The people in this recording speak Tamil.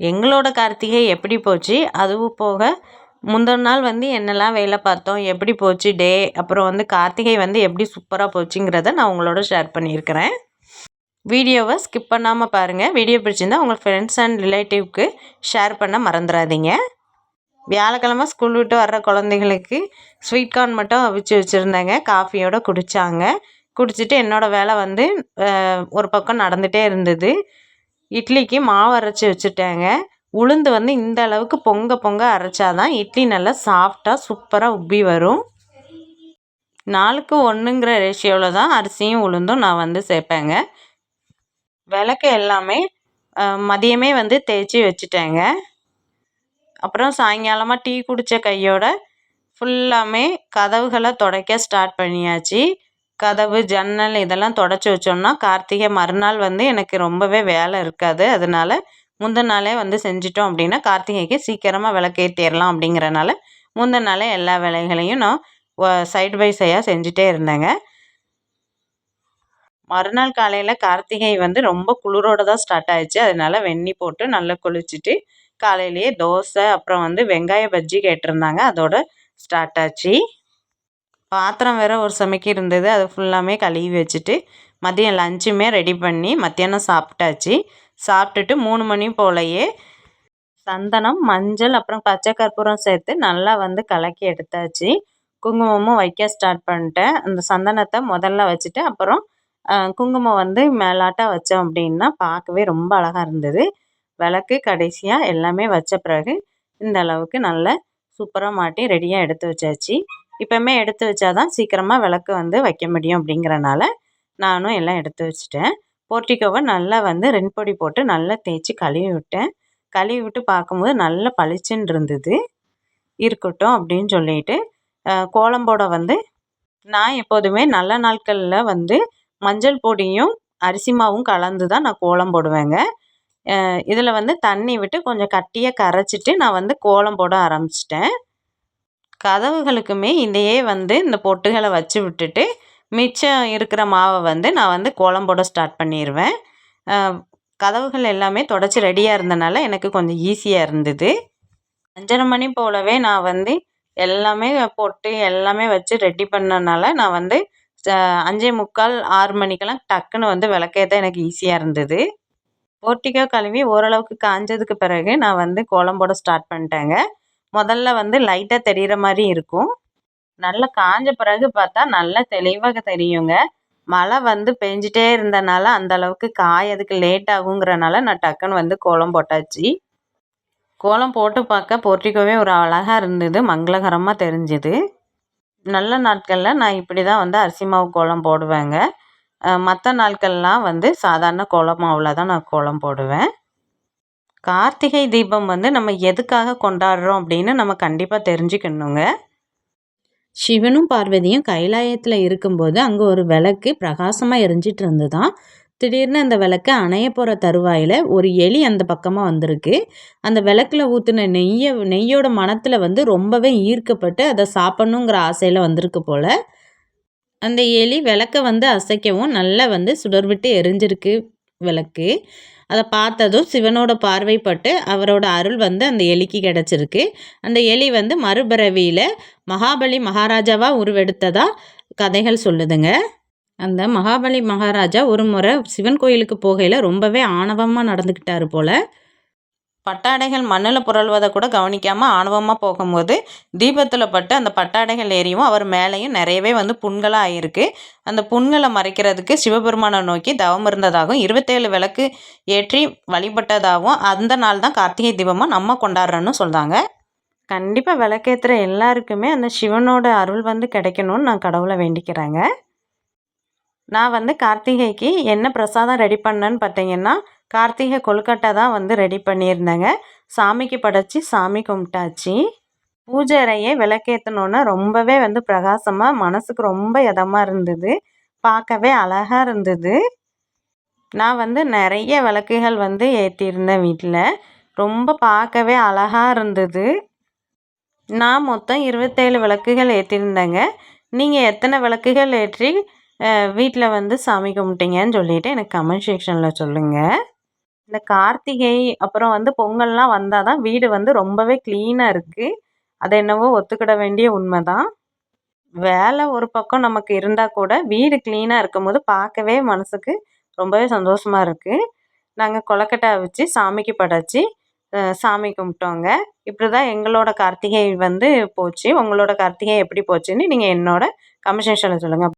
எங்களோட கார்த்திகை எப்படி போச்சு? அதுவும் போக முந்தின நாள் வந்து என்னெல்லாம் வேலை பார்த்தோம்? எப்படி போச்சு டே? அப்புறம் வந்து கார்த்திகை வந்து எப்படி சூப்பராக போச்சுங்கிறத நான் உங்களோட ஷேர் பண்ணியிருக்கிறேன். வீடியோவை ஸ்கிப் பண்ணாமல் பாருங்கள் வீடியோ பிடிச்சிருந்தா உங்கள் ஃப்ரெண்ட்ஸ் அண்ட் ரிலேட்டிவ்க்கு ஷேர் பண்ண மறந்துடாதீங்க. வியாழக்கிழமை ஸ்கூல் விட்டு வர்ற குழந்தைங்களுக்கு ஸ்வீட் கார்ன் மட்டும் அவிச்சு வச்சுருந்தேங்க. காஃபியோடு குடித்தாங்க குடிச்சிட்டு என்னோடய வேலை வந்து ஒரு பக்கம் நடந்துகிட்டே இருந்தது. இட்லிக்கு மாவு அரைச்சி வச்சுட்டேங்க. உளுந்து வந்து இந்த அளவுக்கு பொங்க பொங்க அரைச்சாதான் இட்லி நல்லா சாஃப்டாக சூப்பராக உப்பி வரும். நாலுக்கு ஒன்றுங்கிற ரேஷியோவில் தான் அரிசியும் உளுந்தும் நான் வந்து சேர்ப்பேங்க. விளக்கு எல்லாமே மதியமே வந்து தேய்ச்சி வச்சுட்டேங்க. அப்புறம் சாயங்காலமாக டீ குடித்த கையோட ஃபுல்லாமே கதவுகளை துடைக்க ஸ்டார்ட் பண்ணியாச்சு. கதவு ஜன்னல் இதெல்லாம் தொடச்சி வச்சோம்னா கார்த்திகை மறுநாள் வந்து எனக்கு ரொம்பவே வேலை இருக்காது. அதனால முந்தின நாளே வந்து செஞ்சிட்டோம் அப்படின்னா கார்த்திகைக்கு சீக்கிரமாக விளக்கேற்றிடலாம் அப்படிங்கிறனால முந்தின நாளே எல்லா வேலைகளையும் நான் சைடு பை சைடாக செஞ்சுட்டே இருந்தேங்க. மறுநாள் காலையில் கார்த்திகை வந்து ரொம்ப குளிரோடு தான் ஸ்டார்ட் ஆயிடுச்சு. அதனால வெந்நி போட்டு நல்லா குளிச்சுட்டு காலையிலேயே தோசை அப்புறம் வந்து வெங்காய பஜ்ஜி கேட்டிருந்தாங்க. அதோட ஸ்டார்ட் ஆச்சு. பாத்திரம் வேறு ஒரு சமைக்கு இருந்தது. அது ஃபுல்லாமே கழுவி வச்சுட்டு மதியம் லஞ்சுமே ரெடி பண்ணி மத்தியானம் சாப்பிட்டாச்சு. சாப்பிட்டுட்டு மூணு மணி போலயே சந்தனம் மஞ்சள் அப்புறம் பச்சை கற்பூரம் சேர்த்து நல்லா வந்து கலக்கி எடுத்தாச்சு. குங்குமமும் வைக்க ஸ்டார்ட் பண்ணிட்டேன். அந்த சந்தனத்தை முதல்ல வச்சுட்டு அப்புறம் குங்குமம் வந்து மேலாட்டாக வச்சோம் அப்படின்னா பார்க்கவே ரொம்ப அழகாக இருந்தது. விளக்கு கடைசியாக எல்லாமே வச்ச பிறகு இந்த அளவுக்கு நல்ல சூப்பராக மாட்டி ரெடியாக எடுத்து வச்சாச்சு. இப்போவுமே எடுத்து வச்சா தான் சீக்கிரமாக விளக்கு வந்து வைக்க முடியும் அப்படிங்கிறனால நானும் எல்லாம் எடுத்து வச்சுட்டேன். போர்ட்டிகோவை நல்லா வந்து ரென்பொடி போட்டு நல்லா தேய்ச்சி கழுவி விட்டேன். கழுவி விட்டு பார்க்கும்போது நல்லா பளிச்சுன்னு இருந்தது. இருக்கட்டும் அப்படின்னு சொல்லிட்டு கோலம் போட வந்து நான் எப்போதுமே நல்ல நாட்களில் வந்து மஞ்சள் பொடியும் அரிசி மாவும் கலந்து தான் நான் கோலம் போடுவேங்க. இதில் வந்து தண்ணி விட்டு கொஞ்சம் கட்டியாக கரைச்சிட்டு நான் வந்து கோலம் போட ஆரம்பிச்சிட்டேன். கதவுகளுக்குமே இதையே வந்து இந்த பொட்டுகளை வச்சு விட்டுட்டு மிச்சம் இருக்கிற மாவை வந்து நான் வந்து கோலம் போட ஸ்டார்ட் பண்ணிடுவேன் கதவுகள் எல்லாமே தொடச்சி ரெடியாக இருந்தனால எனக்கு கொஞ்சம் ஈஸியாக இருந்தது. அஞ்சரை மணி போலவே நான் வந்து எல்லாமே பொட்டு எல்லாமே வச்சு ரெடி பண்ணனால நான் வந்து அஞ்சே முக்கால் ஆறு மணிக்கெல்லாம் டக்குன்னு வந்து விளக்கேற்ற எனக்கு ஈஸியாக இருந்தது. போர்ட்டிக்கோ கழுவி ஓரளவுக்கு காஞ்சதுக்கு பிறகு நான் வந்து கோலம் போட ஸ்டார்ட் பண்ணிட்டேங்க. முதல்ல வந்து லைட்டாக தெரிகிற மாதிரி இருக்கும். நல்லா காஞ்ச பிறகு பார்த்தா நல்லா தெளிவாக தெரியுங்க. மழை வந்து பெஞ்சிட்டே இருந்தனால அந்த அளவுக்கு காயறதுக்கு லேட் ஆகுங்கிறனால நான் டக்குன்னு வந்து கோலம் போட்டாச்சு. கோலம் போட்டு பார்க்க போர்ட்டிக்கோவே ஒரு அழகாக இருந்தது மங்களகரமாக தெரிஞ்சுது. நல்ல நாட்களில் நான் இப்படி தான் வந்து அரிசி மாவு கோலம் போடுவேங்க. மற்ற நாட்கள்லாம் வந்து சாதாரண கோலம் மாவில் தான் நான் கோலம் போடுவேன். கார்த்திகை தீபம் வந்து நம்ம எதுக்காக கொண்டாடுறோம் அப்படின்னு நம்ம கண்டிப்பாக தெரிஞ்சுக்கணுங்க. சிவனும் பார்வதியும் கைலாயத்தில் இருக்கும்போது அங்கே ஒரு விளக்கு பிரகாசமாக எரிஞ்சிட்டு இருந்துதான். திடீர்னு அந்த விளக்கு அணைய போகிற தருவாயில் ஒரு எலி அந்த பக்கமாக வந்திருக்கு. அந்த விளக்கில் ஊற்றின நெய்யை நெய்யோட மனத்தில் வந்து ரொம்பவே ஈர்க்கப்பட்டு அதை சாப்பிட்ணுங்கிற ஆசையில் வந்திருக்கு போல். அந்த எலி விளக்கை வந்து அசைக்கவும் நல்லா வந்து சுடர்விட்டு எரிஞ்சிருக்கு. விளக்கு. அதை பார்த்ததும் சிவனோட பார்வைப்பட்டு அவரோட அருள் வந்து அந்த எலிக்கு கிடச்சிருக்கு. அந்த எலி வந்து மறுபிறவியில் மகாபலி மகாராஜாவாக உருவெடுத்ததா கதைகள் சொல்லுதுங்க. அந்த மகாபலி மகாராஜா ஒரு முறை சிவன் கோயிலுக்கு போகையில் ரொம்பவே ஆணவமாக நடந்துக்கிட்டாரு போல். பட்டாடைகள் மண்ணில் புரள்வதை கூட கவனிக்காமல் ஆணவமாக போகும்போது தீபத்தில் பட்டு அந்த பட்டாடைகள் ஏறியும் அவர் மேலேயும் நிறையவே வந்து புண்களாக ஆகிருக்கு அந்த புண்களை மறைக்கிறதுக்கு சிவபெருமானை நோக்கி தவம் இருந்ததாகவும் இருபத்தேழு விளக்கு ஏற்றி வழிபட்டதாகவும் அந்த நாள் தான் கார்த்திகை தீபமாக நம்ம கொண்டாடுறோன்னு சொல்கிறாங்க கண்டிப்பாக விளக்கேற்றுற எல்லாருக்குமே அந்த சிவனோட அருள் வந்து கிடைக்கணும்னு நான் கடவுளை வேண்டிக்கிறேங்க. நான் வந்து கார்த்திகைக்கு என்ன பிரசாதம் ரெடி பண்ணேன்னு பார்த்தீங்கன்னா கார்த்திகை கொழுக்கட்டை தான் வந்து ரெடி பண்ணியிருந்தேங்க. சாமிக்கு படைச்சி சாமி கும்பிட்டாச்சு. பூஜை அறையை விளக்கேற்றணுன்னா ரொம்பவே வந்து பிரகாசமாக மனசுக்கு ரொம்ப இதமாக இருந்தது. பார்க்கவே அழகாக இருந்தது. நான் வந்து நிறைய விளக்குகள் வந்து ஏற்றியிருந்தேன் வீட்டில் ரொம்ப பார்க்கவே அழகாக இருந்தது. நான் மொத்தம் இருபத்தேழு விளக்குகள் ஏற்றிருந்தேங்க நீங்கள் எத்தனை விளக்குகள் ஏற்றி வீட்டில் வந்து சாமி கும்பிட்டீங்கன்னு சொல்லிவிட்டு எனக்கு கமெண்ட் செக்ஷனில் சொல்லுங்கள் இந்த கார்த்திகை அப்புறம் வந்து பொங்கல்லாம் வந்தால் தான் வீடு வந்து ரொம்பவே க்ளீனாக இருக்குது அது என்னவோ ஒத்துக்கிட வேண்டிய உண்மை தான் வேலை ஒரு பக்கம் நமக்கு இருந்தால் கூட வீடு க்ளீனாக இருக்கும்போது பார்க்கவே மனதுக்கு ரொம்பவே சந்தோஷமாக இருக்குது நாங்கள் கொலக்கட்டை வச்சு சாமிக்கு படைச்சி சாமி கும்பிட்டோங்க. இப்படி தான் எங்களோட கார்த்திகை வந்து போச்சு. உங்களோட கார்த்திகை எப்படி போச்சுன்னு நீங்கள் என்னோட கமெண்ட் செக்ஷனில் சொல்லுங்கள்